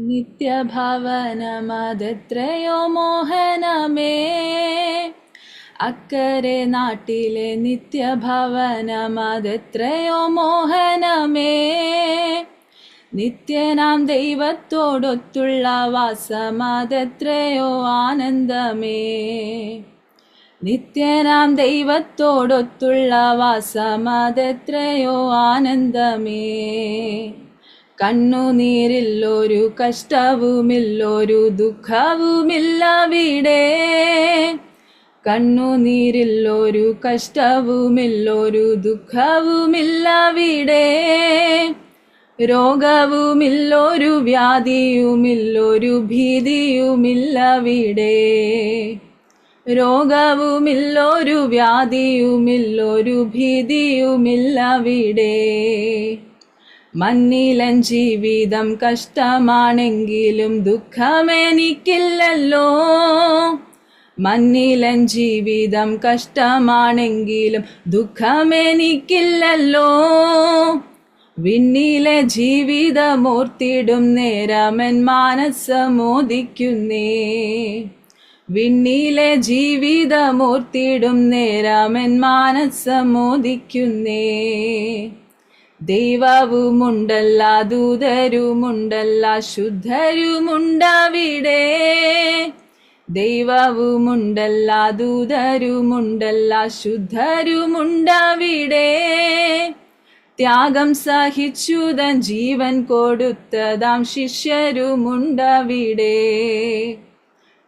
നിത്യഭവനമതെത്രയോ മോഹനമേ. അക്കരെ നാട്ടിലെ നിത്യഭവനമതെത്രയോ മോഹനമേ. നിത്യനാം ദൈവത്തോടൊത്തുള്ള വാസമതെത്രയോ ആനന്ദമേ. നിത്യനാം ദൈവത്തോടൊത്തുള്ള വാസമതെത്രയോ ആനന്ദമേ. കണ്ണുനീരില്ലൊരു കഷ്ടവുമില്ലൊരു ദുഃഖവുമില്ലവിടെ കണ്ണുനീരില്ലൊരു കഷ്ടവുമില്ലൊരു ദുഃഖവുമില്ലവിടെ രോഗവുമില്ലൊരു വ്യാധിയുമില്ലൊരു ഭീതിയുമില്ലവിടെ രോഗവുമില്ലൊരു വ്യാധിയുമില്ലൊരു ഭീതിയുമില്ലവിടെ മണ്ണിലൻ ജീവിതം കഷ്ടമാണെങ്കിലും ദുഃഖമെനിക്കില്ലല്ലോ. മണ്ണിലൻ ജീവിതം കഷ്ടമാണെങ്കിലും ദുഃഖമെനിക്കില്ലല്ലോ. വിണ്ണിലെ ജീവിതമോർത്തിടും നേരമൻ മാനസമോദിക്കുന്നേ വിണ്ണിലെ ജീവിതമോർത്തിടും നേരമൻ മാനസമോദിക്കുന്നേ ദൈവവുമുണ്ടല്ല ദൂതരുമുണ്ടല്ല ശുദ്ധരുമുണ്ടവിടെ. ദൈവവുമുണ്ടല്ല ദൂതരുമുണ്ടല്ല ശുദ്ധരുമുണ്ടവിടെ. ത്യാഗം സഹിച്ചുതൻ ജീവൻ കൊടുത്തതാം ശിഷ്യരുമുണ്ടവിടെ.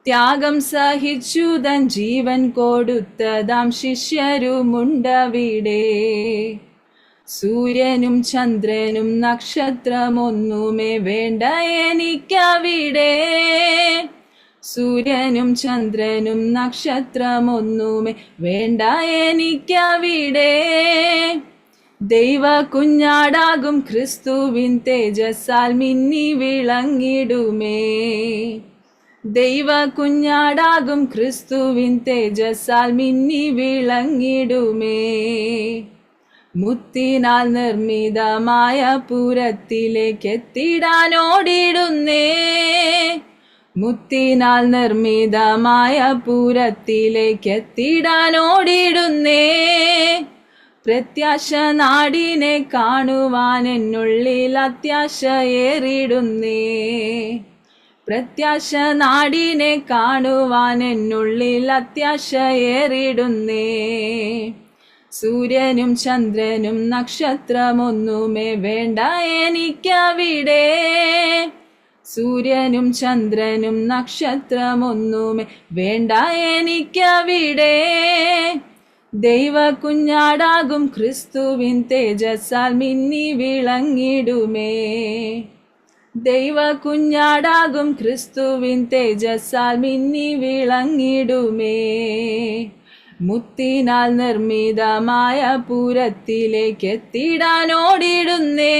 ത്യാഗം സഹിച്ചുതൻ ജീവൻ കൊടുത്തതാം ശിഷ്യരുമുണ്ടവിടെ. സൂര്യനും ചന്ദ്രനും നക്ഷത്രമൊന്നുമേ വേണ്ട എനിക്കവിടെ. സൂര്യനും ചന്ദ്രനും നക്ഷത്രമൊന്നുമേ വേണ്ട എനിക്കവിടെ. ദൈവ കുഞ്ഞാടാകും ക്രിസ്തുവിൻ തേജസ്സാൽ മിന്നി വിളങ്ങിടുമേ. ദൈവ കുഞ്ഞാടാകും ക്രിസ്തുവിൻ തേജസ്സാൽ മിന്നി വിളങ്ങിടുമേ. മുത്തിനാൽ നിർമ്മിതമായ പുരത്തിലേക്ക് എത്തിടാനോടിടുന്നേ മുത്തിനാൽ നിർമ്മിതമായ പുരത്തിലേക്ക് എത്തിടാനോടിടുന്നേ പ്രത്യാശ നാടിനെ കാണുവാൻ എന്നുള്ളിൽ അത്യാശയേറിടുന്നേ പ്രത്യാശ നാടിനെ കാണുവാൻ എന്നുള്ളിൽ അത്യാശയേറിടുന്നേ സൂര്യനും ചന്ദ്രനും നക്ഷത്രമൊന്നുമേ വേണ്ട എനിക്കവിടെ. സൂര്യനും ചന്ദ്രനും നക്ഷത്രമൊന്നുമേ വേണ്ട എനിക്കവിടെ. ദൈവ കുഞ്ഞാടാകും ക്രിസ്തുവിൻ തേജസ്സാൽ മിന്നി വിളങ്ങിടുമേ. ദൈവ കുഞ്ഞാടാകും ക്രിസ്തുവിൻ തേജസ്സാൽ മിന്നി വിളങ്ങിടുമേ. മുത്തിനാൽ നിർമ്മിതമായ പൂരത്തിലേക്ക് എത്തിടാൻ ഓടിയിടുന്നേ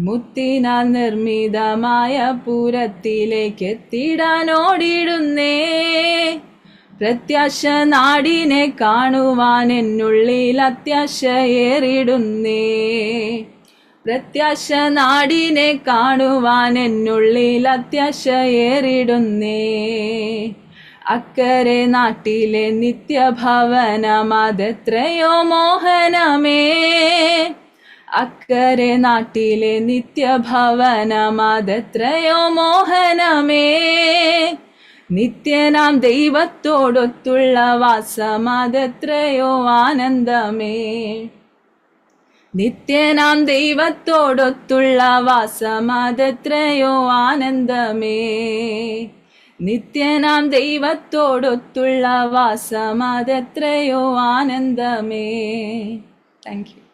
മുത്തിനാൽ നിർമ്മിതമായ പൂരത്തിലേക്ക് എത്തിടാൻ ഓടിയിടുന്നേ പ്രത്യാശ നാടിനെ കാണുവാൻ എന്നുള്ളിൽ അത്യാശ ഏറിടുന്നേ. പ്രത്യാശ നാടിനെ കാണുവാൻ എന്നുള്ളിൽ അത്യാശയേറിടുന്നേ അക്കരെ നാട്ടിലെ നിത്യഭവനമതെത്രയോ മോഹനമേ. അക്കരെ നാട്ടിലെ നിത്യഭവനമതെത്രയോ മോഹനമേ. നിത്യനാം ദൈവത്തോടൊത്തുള്ള വാസമതെത്രയോ ആനന്ദമേ. നിത്യനാം ദൈവത്തോടൊത്തുള്ള വാസമതെത്രയോ ആനന്ദമേ. നിത്യനാം ദൈവത്തോടൊത്തുള്ള വാസമതെത്രയോ ആനന്ദമേ. Thank you